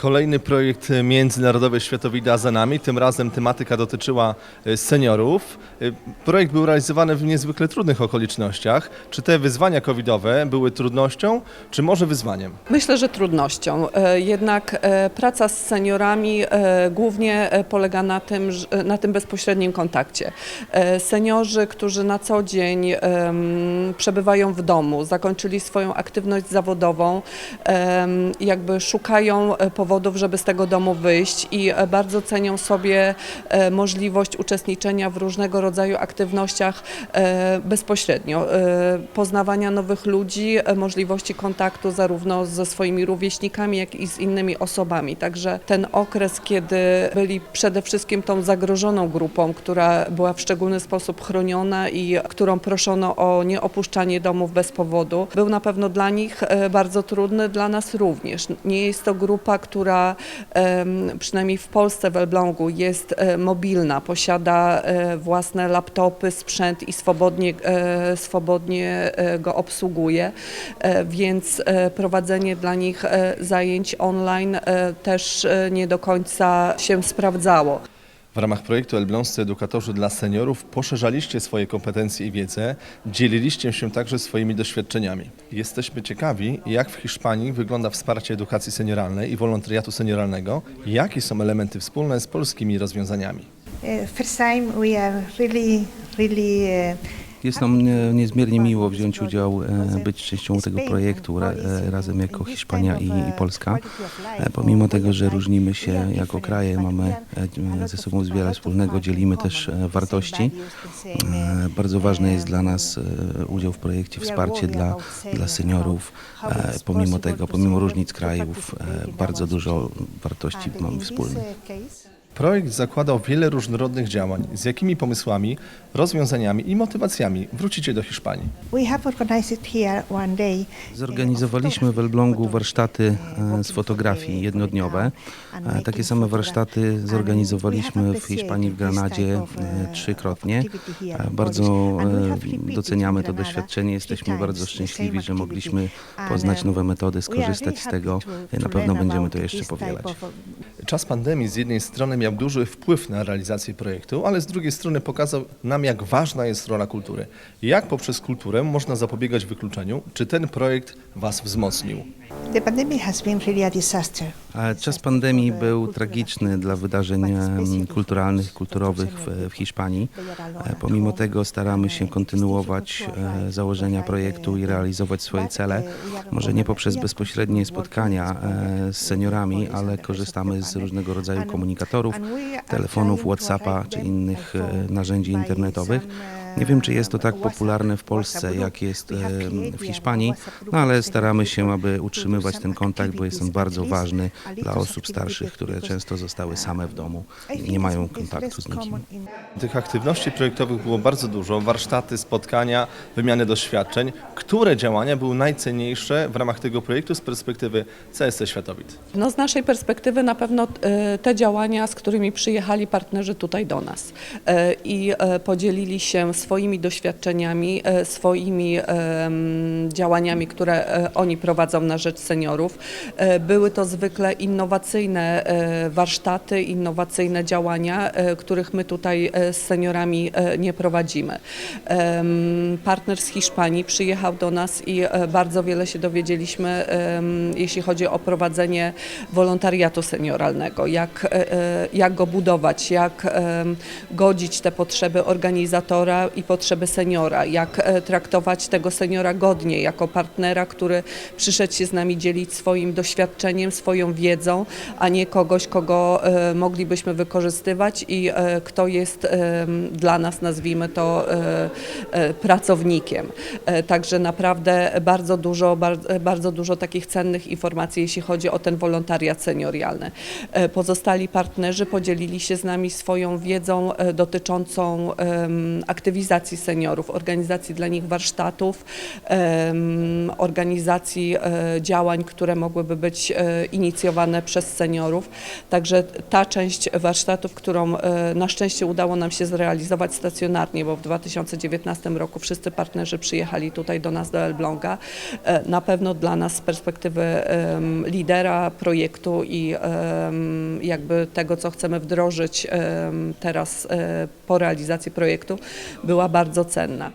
Kolejny projekt międzynarodowy Światowida za nami. Tym razem tematyka dotyczyła e, seniorów. E, Projekt był realizowany w niezwykle trudnych okolicznościach. Czy te wyzwania covidowe były trudnością, czy może wyzwaniem? Myślę, że trudnością. E, Jednak praca z seniorami głównie polega na tym, na tym bezpośrednim kontakcie. Seniorzy, którzy na co dzień przebywają w domu, zakończyli swoją aktywność zawodową, jakby szukają e, powodów, żeby z tego domu wyjść i e, bardzo cenią sobie e, możliwość uczestniczenia w różnego rodzaju aktywnościach e, bezpośrednio, poznawania nowych ludzi, możliwości kontaktu zarówno ze swoimi rówieśnikami, jak i z innymi osobami. Także ten okres, kiedy byli przede wszystkim tą zagrożoną grupą, która była w szczególny sposób chroniona i którą proszono o nieopuszczanie domów bez powodu, był na pewno dla nich bardzo trudny, dla nas również. Nie jest to grupa, która em, przynajmniej w Polsce w Elblągu jest e, mobilna, posiada e, własne laptopy, sprzęt i swobodnie, e, swobodnie go obsługuje, więc prowadzenie dla nich zajęć online też nie do końca się sprawdzało. W ramach projektu Elbląscy Edukatorzy dla Seniorów poszerzaliście swoje kompetencje i wiedzę, dzieliliście się także swoimi doświadczeniami. Jesteśmy ciekawi, jak w Hiszpanii wygląda wsparcie edukacji senioralnej i wolontariatu senioralnego, jakie są elementy wspólne z polskimi rozwiązaniami. Uh, first time we are really, really uh, Jest nam nie- niezmiernie miło wziąć udział, e, być częścią tego projektu e, razem jako Hiszpania i, i Polska. E, Pomimo tego, że różnimy się jako kraje, mamy e, ze sobą wiele wspólnego, dzielimy też e, wartości. E, Bardzo ważny jest dla nas e, udział w projekcie wsparcie dla, dla seniorów. E, Pomimo tego, pomimo różnic krajów, e, bardzo dużo wartości mamy wspólnych. Projekt zakładał wiele różnorodnych działań. Z jakimi pomysłami, rozwiązaniami i motywacjami wrócicie do Hiszpanii? Zorganizowaliśmy w Elblągu warsztaty e, z fotografii jednodniowe. E, Takie same warsztaty zorganizowaliśmy w Hiszpanii, w Granadzie e, trzykrotnie. Bardzo doceniamy to doświadczenie. Jesteśmy bardzo szczęśliwi, że mogliśmy poznać nowe metody, skorzystać z tego. Na pewno będziemy to jeszcze powielać. Czas pandemii z jednej strony miał duży wpływ na realizację projektu, ale z drugiej strony pokazał nam, jak ważna jest rola kultury. Jak poprzez kulturę można zapobiegać wykluczeniu? Czy ten projekt Was wzmocnił? The pandemic has been really a disaster. Czas pandemii był tragiczny dla wydarzeń kulturalnych, kulturowych w, Hiszpanii. E, Pomimo tego staramy się kontynuować e, założenia projektu i realizować swoje cele. Może nie poprzez bezpośrednie spotkania e, z seniorami, ale korzystamy z różnego rodzaju komunikatorów, telefonów, WhatsAppa czy innych narzędzi internetowych. Nie wiem, czy jest to tak popularne w Polsce, jak jest w Hiszpanii, no ale staramy się, aby utrzymywać ten kontakt, bo jest on bardzo ważny dla osób starszych, które często zostały same w domu i nie mają kontaktu z nikim. Tych aktywności projektowych było bardzo dużo, warsztaty, spotkania, wymiany doświadczeń. Które działania były najcenniejsze w ramach tego projektu z perspektywy CSC Światowid? No, z naszej perspektywy na pewno e, te działania, z którymi przyjechali partnerzy tutaj do nas e, i e, podzielili się swoimi doświadczeniami, e, swoimi działaniami, które e, oni prowadzą na rzecz seniorów. E, Były to zwykle innowacyjne warsztaty, innowacyjne działania, których my tutaj z seniorami nie prowadzimy. Partner z Hiszpanii przyjechał do nas i bardzo wiele się dowiedzieliśmy, jeśli chodzi o prowadzenie wolontariatu senioralnego, jak, jak go budować, jak godzić te potrzeby organizatora i potrzeby seniora, jak e, traktować tego seniora godnie, jako partnera, który przyszedł się z nami dzielić swoim doświadczeniem, swoją wiedzą, a nie kogoś, kogo e, moglibyśmy wykorzystywać i e, kto jest dla nas, nazwijmy to, pracownikiem. Także naprawdę bardzo dużo, bar- bardzo dużo takich cennych informacji, jeśli chodzi o ten wolontariat seniorialny. Pozostali partnerzy podzielili się z nami swoją wiedzą dotyczącą em, aktywizacji mobilizacji seniorów, organizacji dla nich warsztatów, organizacji e, działań, które mogłyby być e, inicjowane przez seniorów. Także ta część warsztatów, którą e, na szczęście udało nam się zrealizować stacjonarnie, bo w 2019 roku wszyscy partnerzy przyjechali tutaj do nas do Elbląga, na pewno dla nas z perspektywy lidera projektu i jakby tego, co chcemy wdrożyć teraz po realizacji projektu, była bardzo cenna.